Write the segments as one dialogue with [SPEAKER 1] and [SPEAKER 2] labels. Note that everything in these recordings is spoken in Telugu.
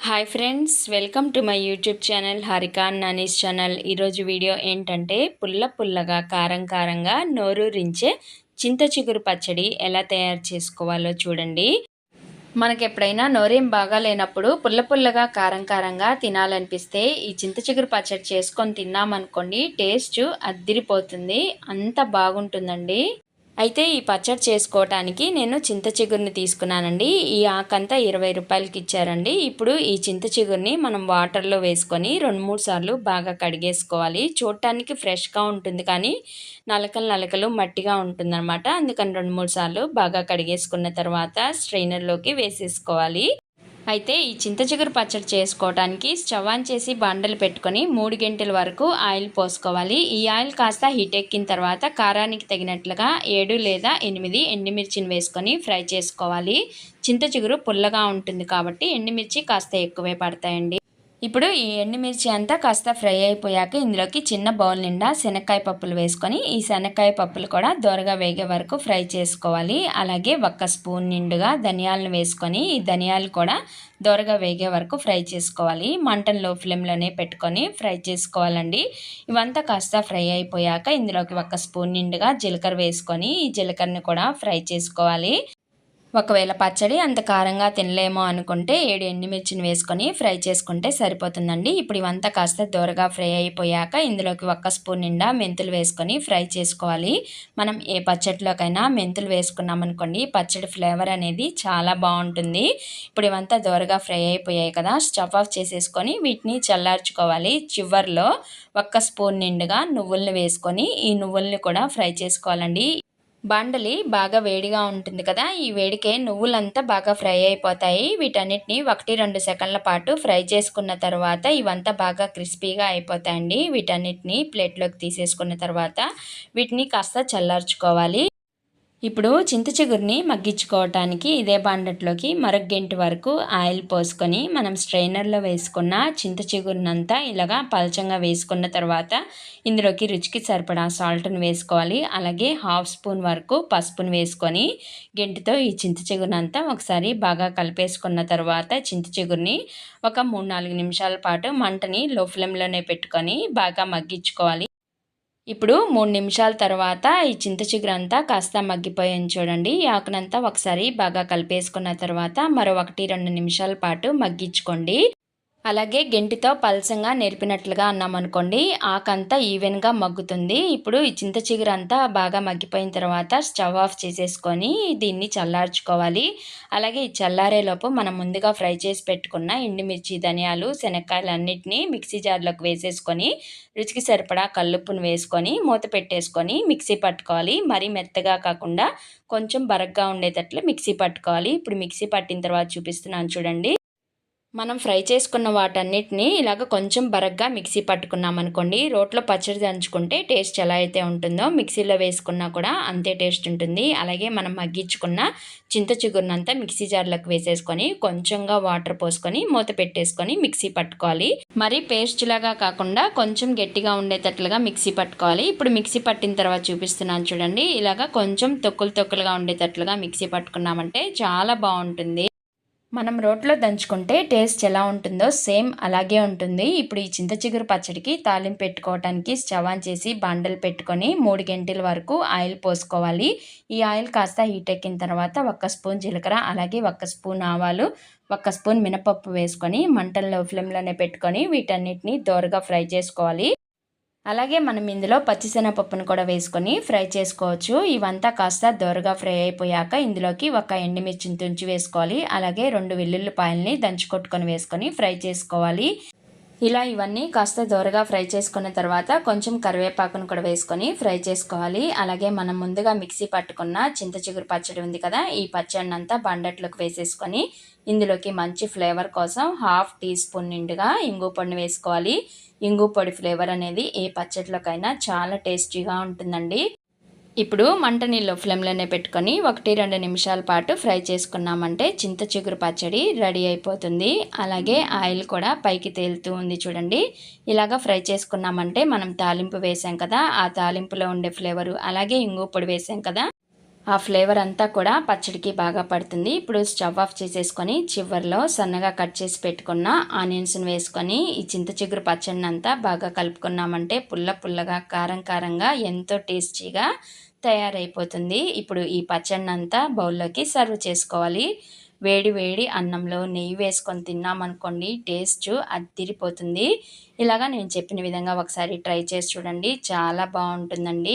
[SPEAKER 1] Hi friends welcome to my YouTube channel Harika Nanis channel ఈరోజు వీడియో ఏంటంటే పుల్ల పుల్లగా కారం కారంగా నోరూరించే చింత చిగురు పచ్చడి ఎలా తయారు చేసుకోవాలో చూడండి. మనకి ఎప్పుడైనా నోరేం బాగా లేనప్పుడు పుల్ల పుల్లగా కారం కారంగా తినాలనిపిస్తే ఈ చింత చిగురు పచ్చడి చేసుకొని తిన్నామనుకోండి టేస్ట్ అద్దిరిపోతుంది అంత బాగుంటుందండి. అయితే ఈ పచ్చడి చేసుకోవటానికి నేను చింత చిగురిని తీసుకున్నానండి. ఈ ఆకంతా ఇరవై రూపాయలకి ఇచ్చారండి. ఇప్పుడు ఈ చింత చిగురిని మనం వాటర్లో వేసుకొని రెండు మూడు సార్లు బాగా కడిగేసుకోవాలి. చూడటానికి ఫ్రెష్గా ఉంటుంది కానీ నలకలు నలకలు మట్టిగా ఉంటుందన్నమాట. అందుకని రెండు మూడు సార్లు బాగా కడిగేసుకున్న తర్వాత స్ట్రైనర్లోకి వేసేసుకోవాలి. అయితే ఈ చింత చిగురు పచ్చడి చేసుకోవడానికి స్టవ్ ఆన్ చేసి బండలు పెట్టుకొని మూడు గంటల వరకు ఆయిల్ పోసుకోవాలి. ఈ ఆయిల్ కాస్త హీట్ ఎక్కిన తర్వాత కారానికి తగినట్లుగా ఏడు లేదా ఎనిమిది ఎండుమిర్చిని వేసుకొని ఫ్రై చేసుకోవాలి. చింత చిగురు పుల్లగా ఉంటుంది కాబట్టి ఎండుమిర్చి కాస్త ఎక్కువే పడతాయండి. ఇప్పుడు ఈ ఎండుమిర్చి అంతా కాస్త ఫ్రై అయిపోయాక ఇందులోకి చిన్న బౌల్ నిండా శనక్కాయ పప్పులు వేసుకొని ఈ శనక్కాయ పప్పులు కూడా దోరగా వేగే వరకు ఫ్రై చేసుకోవాలి. అలాగే ఒక్క స్పూన్ నిండుగా ధనియాలను వేసుకొని ఈ ధనియాలు కూడా దోరగా వేగే వరకు ఫ్రై చేసుకోవాలి. మంటను లో ఫ్లేమ్లోనే పెట్టుకొని ఫ్రై చేసుకోవాలండి. ఇవంతా కాస్త ఫ్రై అయిపోయాక ఇందులోకి ఒక స్పూన్ నిండుగా జీలకర్ర వేసుకొని ఈ జీలకర్రని కూడా ఫ్రై చేసుకోవాలి. ఒకవేళ పచ్చడి అంత కారంగా తినలేమో అనుకుంటే ఏడు ఎండుమిర్చిని వేసుకొని ఫ్రై చేసుకుంటే సరిపోతుందండి. ఇప్పుడు ఇవంతా కాస్త దూరగా ఫ్రై అయిపోయాక ఇందులోకి ఒక్క స్పూన్ నిండా మెంతులు వేసుకొని ఫ్రై చేసుకోవాలి. మనం ఏ పచ్చడిలోకైనా మెంతులు వేసుకున్నామనుకోండి పచ్చడి ఫ్లేవర్ అనేది చాలా బాగుంటుంది. ఇప్పుడు ఇవంతా దూరగా ఫ్రై అయిపోయాయి కదా స్టవ్ ఆఫ్ చేసేసుకొని వీటిని చల్లార్చుకోవాలి. చివర్లో ఒక్క స్పూన్ నిండుగా నువ్వుల్ని వేసుకొని ఈ నువ్వుల్ని కూడా ఫ్రై చేసుకోవాలండి. బాండలి బాగా వేడిగా ఉంటుంది కదా ఈ వేడికే నువ్వులంతా బాగా ఫ్రై అయిపోతాయి. వీటన్నిటిని ఒకటి రెండు సెకండ్ల పాటు ఫ్రై చేసుకున్న తర్వాత ఇవంతా బాగా క్రిస్పీగా అయిపోతాయండి. వీటన్నిటిని ప్లేట్లోకి తీసేసుకున్న తర్వాత వీటిని కాస్త చల్లార్చుకోవాలి. ఇప్పుడు చింత చిగురిని మగ్గించుకోవటానికి ఇదే బాండట్లోకి మరొక గంట వరకు ఆయిల్ పోసుకొని మనం స్ట్రైనర్లో వేసుకున్న చింత చిగురినంతా ఇలాగా పలచంగా వేసుకున్న తర్వాత ఇందులోకి రుచికి సరిపడా సాల్ట్ని వేసుకోవాలి. అలాగే హాఫ్ స్పూన్ వరకు పసుపుని వేసుకొని గెంటితో ఈ చింత చిగురినంతా ఒకసారి బాగా కలిపేసుకున్న తర్వాత చింత చిగురిని ఒక మూడు నాలుగు నిమిషాల పాటు మంటని లో ఫ్లేమ్లోనే పెట్టుకొని బాగా మగ్గించుకోవాలి. ఇప్పుడు మూడు నిమిషాల తర్వాత ఈ చింత చిగురంతా కాస్త మగ్గిపోయింది చూడండి. ఈ ఆకునంతా ఒకసారి బాగా కలిపేసుకున్న తర్వాత మరో ఒకటి రెండు నిమిషాల పాటు మగ్గించుకోండి. అలాగే గెంటితో పలసంగా నేర్పినట్లుగా అన్నామనుకోండి ఆకంతా ఈవెన్గా మగ్గుతుంది. ఇప్పుడు ఈ చింత చిగురంతా బాగా మగ్గిపోయిన తర్వాత స్టవ్ ఆఫ్ చేసేసుకొని దీన్ని చల్లార్చుకోవాలి. అలాగే ఈ చల్లారేలోపు మనం ముందుగా ఫ్రై చేసి పెట్టుకున్న ఎండుమిర్చి ధనియాలు శనక్కాయలు అన్నిటినీ మిక్సీ జార్లోకి వేసేసుకొని రుచికి సరిపడా కల్లుప్పును వేసుకొని మూత పెట్టేసుకొని మిక్సీ పట్టుకోవాలి. మరీ మెత్తగా కాకుండా కొంచెం బరగ్గా ఉండేటట్లు మిక్సీ పట్టుకోవాలి. ఇప్పుడు మిక్సీ పట్టిన తర్వాత చూపిస్తున్నాను చూడండి. మనం ఫ్రై చేసుకున్న వాటన్నిటిని ఇలాగ కొంచెం బరగ్గా మిక్సీ పట్టుకున్నాం అనుకోండి. రోట్లో పచ్చడి దంచుకుంటే టేస్ట్ ఎలా అయితే ఉంటుందో మిక్సీలో వేసుకున్నా కూడా అంతే టేస్ట్ ఉంటుంది. అలాగే మనం మగ్గించుకున్న చింత చిగురునంతా మిక్సీ జార్లకు వేసేసుకొని కొంచెంగా వాటర్ పోసుకొని మూత పెట్టేసుకొని మిక్సీ పట్టుకోవాలి. మరి పేస్ట్ లాగా కాకుండా కొంచెం గట్టిగా ఉండేటట్లుగా మిక్సీ పట్టుకోవాలి. ఇప్పుడు మిక్సీ పట్టిన తర్వాత చూపిస్తున్నాను చూడండి. ఇలాగ కొంచెం తొక్కులు తొక్కులుగా ఉండేటట్లుగా మిక్సీ పట్టుకున్నామంటే చాలా బాగుంటుంది. మనం రోట్లో దంచుకుంటే టేస్ట్ ఎలా ఉంటుందో సేమ్ అలాగే ఉంటుంది. ఇప్పుడు ఈ చింత చిగురు పచ్చడికి తాలింపు పెట్టుకోవడానికి స్టవాన్ చేసి బండలు పెట్టుకొని మూడు గంటల వరకు ఆయిల్ పోసుకోవాలి. ఈ ఆయిల్ కాస్త హీట్ ఎక్కిన తర్వాత ఒక్క స్పూన్ జీలకర్ర అలాగే ఒక్క స్పూన్ ఆవాలు ఒక్క స్పూన్ మినపప్పు వేసుకొని మంటల్లో ఫ్లేమ్లోనే పెట్టుకొని వీటన్నిటిని దోరగా ఫ్రై చేసుకోవాలి. అలాగే మనం ఇందులో పచ్చిశనగపప్పును కూడా వేసుకొని ఫ్రై చేసుకోవచ్చు. ఇవంతా కాస్త దోరగా ఫ్రై అయిపోయాక ఇందులోకి ఒక ఎండుమిర్చిని తుంచి వేసుకోవాలి. అలాగే రెండు వెల్లుల్లిపాయల్ని దంచుకొట్టుకొని వేసుకొని ఫ్రై చేసుకోవాలి. ఇలా ఇవన్నీ కాస్త దోరగా ఫ్రై చేసుకున్న తర్వాత కొంచెం కరివేపాకును కూడా వేసుకొని ఫ్రై చేసుకోవాలి. అలాగే మనం ముందుగా మిక్సీ పట్టుకున్న చింత చిగురు పచ్చడి ఉంది కదా ఈ పచ్చడిని అంతా బండట్లోకి వేసేసుకొని ఇందులోకి మంచి ఫ్లేవర్ కోసం హాఫ్ టీ స్పూన్ నిండుగా ఇంగు పొడిని వేసుకోవాలి. ఇంగు పొడి ఫ్లేవర్ అనేది ఏ పచ్చడిలోకైనా చాలా టేస్టీగా ఉంటుందండి. ఇప్పుడు మంట నీళ్ళు ఫ్లేమ్లోనే పెట్టుకొని ఒకటి రెండు నిమిషాల పాటు ఫ్రై చేసుకున్నామంటే చింత చిగురు పచ్చడి రెడీ అయిపోతుంది. అలాగే ఆయిల్ కూడా పైకి తేలుతూ ఉంది చూడండి. ఇలాగ ఫ్రై చేసుకున్నామంటే మనం తాలింపు వేసాం కదా ఆ తాలింపులో ఉండే ఫ్లేవరు అలాగే ఇంగు పొడి వేసాం కదా. ఆ ఫ్లేవర్ అంతా కూడా పచ్చడికి బాగా పడుతుంది. ఇప్పుడు స్టవ్ ఆఫ్ చేసేసుకొని చివరిలో సన్నగా కట్ చేసి పెట్టుకున్న ఆనియన్స్ని వేసుకొని ఈ చింత చిగురు పచ్చడిని అంతా బాగా కలుపుకున్నామంటే పుల్ల పుల్లగా కారం కారంగా ఎంతో టేస్టీగా తయారైపోతుంది. ఇప్పుడు ఈ పచ్చడిని అంతా బౌల్లోకి సర్వ్ చేసుకోవాలి. వేడి వేడి అన్నంలో నెయ్యి వేసుకొని తిన్నామనుకోండి టేస్ట్ అద్దిరిపోతుంది ఇలాగా నేను చెప్పిన విధంగా ఒకసారి ట్రై చేసి చూడండి. చాలా బాగుంటుందండి.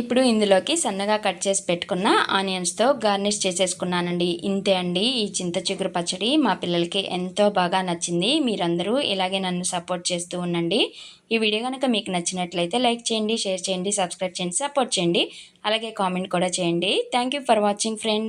[SPEAKER 1] ఇప్పుడు ఇందులోకి సన్నగా కట్ చేసి పెట్టుకున్న ఆనియన్స్తో గార్నిష్ చేసేసుకున్నానండి. ఇంతే అండి. ఈ చింత చిగురు పచ్చడి మా పిల్లలకి ఎంతో బాగా నచ్చింది. మీరందరూ ఇలాగే నన్ను సపోర్ట్ చేస్తూ ఉండండి. ఈ వీడియో కనుక మీకు నచ్చినట్లయితే లైక్ చేయండి షేర్ చేయండి సబ్స్క్రైబ్ చేయండి సపోర్ట్ చేయండి. అలాగే కామెంట్ కూడా చేయండి. Thank for watching friend